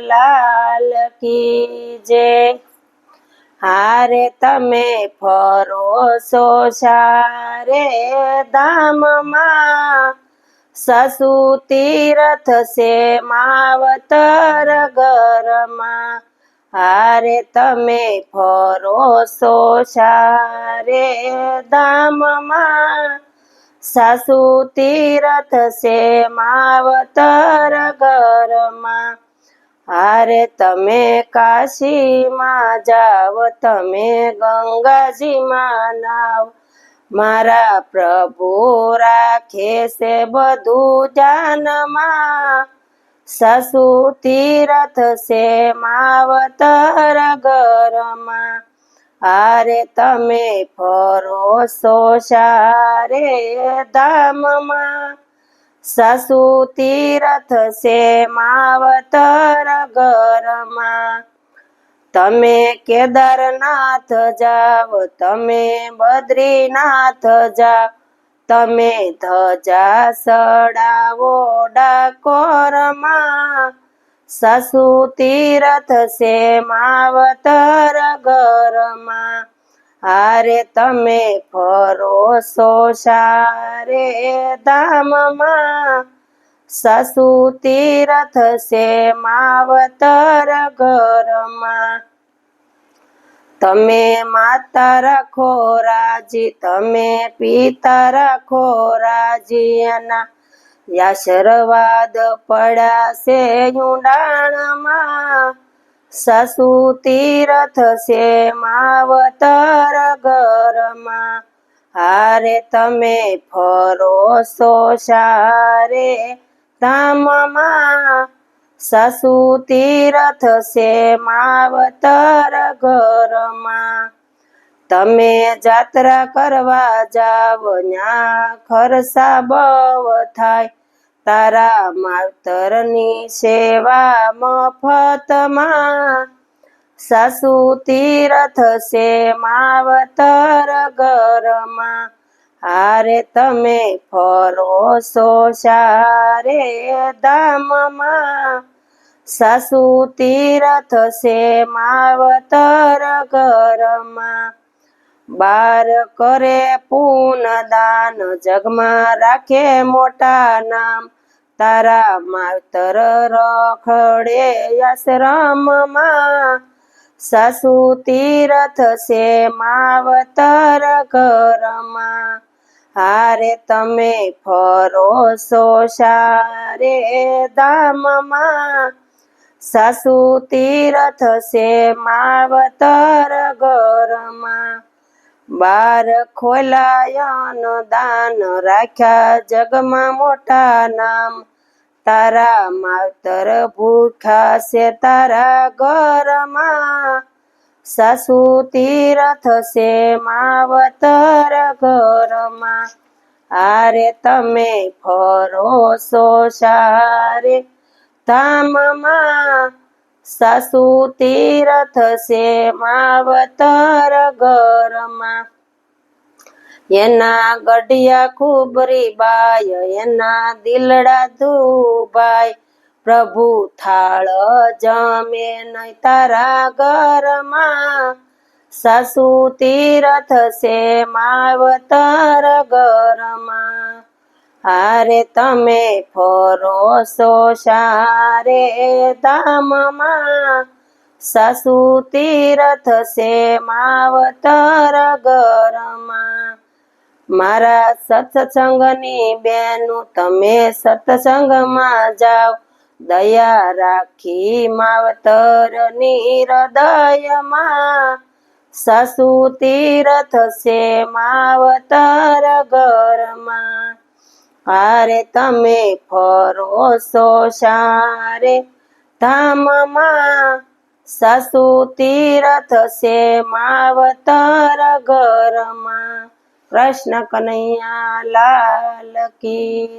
લાલ કી જે હારે તમે ફરો સો સારે ધામમાં સસુ તીરથ છે માવતર ગરમાં હારે તમે ફરો સો સારે ધામમાં સાસુ તીરથ છે માવતર ઘરમાં હારે તમે કાશીમાં જાવ, તમે ગંગાજીમાં નાવ. મારા પ્રભુ રાખે છે બધું જાનમાં. સાસુ તીરથ છે માવતર ઘરમાં. હારે તમે ફરો છો સારે ધામમાં. સાસુ તીરથ છે માવતર ઘરમાં. તમે કેદારનાથ જાવ, તમે બદ્રીનાથ જાવ, તમે ધજા સડાવો ડાકોરમાં. સાસુ તીરથ છે માવતર ઘરમાં. હારે તમે ફરો સો સારે ધામમાં સસુ તીરથ છે માવતર ઘરમાં. તમે માતા રાખો રાજી, તમે પિતા રાખો રાજીયાના યાશરવાદ પડાશે ઊંડાણમાં. સાસુ તીરથ છે માવતર ઘરમાં હારે તમે ફરો સો સારે ધામમાં સાસુ તીરથ છે માવતર ઘરમાં તમે જાત્રા કરવા જાવ ન્યા ખરસા બવ થાય તારા માવતરની સેવા મફતમાં સાસુ તીરથ છે માવતર ઘરમાં. હારે તમે ફરો છો સારે ધામમાં. સાસુ તીરથ છે માવતર ઘરમાં. બાર કરે પૂન દાન, જગમાં રાખે મોટા નામ. તારા માવતર રખડે આશ્રમમાં. સાસુ તીરથ છે માવતર ઘરમાં. હારે તમે ફરો સો સારે ધામમાં. સાસુ તીરથ છે માવતર ઘરમાં. બાર ખોલાયન દાન રાખ્યા જગમાં મોટા નામ. તારા માવતર ભૂખા છે તારા ઘરમાં. સાસુ તીરથ છે માવતર ઘરમાં. આરે તમે ફરો છો સારે ધામમાં. સાસુ તીર્થ છે માવતર ઘરમાં. એના ગઢિયા ખુબરી બાય, એના દિલડા દુબાય. પ્રભુ થાળ જમે નહીં તારા ઘરમાં. સાસુ તીર્થ છે માવતર ઘરમાં. હારે તમે ફરો સો સારે ધામમાં સાસુ તીરથ સે માવતર ઘરમાં. મારા સત્સંગની બેનું, તમે સત્સંગમાં જાઓ. દયા રાખી માવતરની હૃદયમાં સાસુ તીરથ સે માવતર ઘરમાં. હારે તમે ફરો સો સારે ધામમાં સાસુ તીરથ છે માવતર ઘરમાં. કૃષ્ણ કનૈયા લાલ કી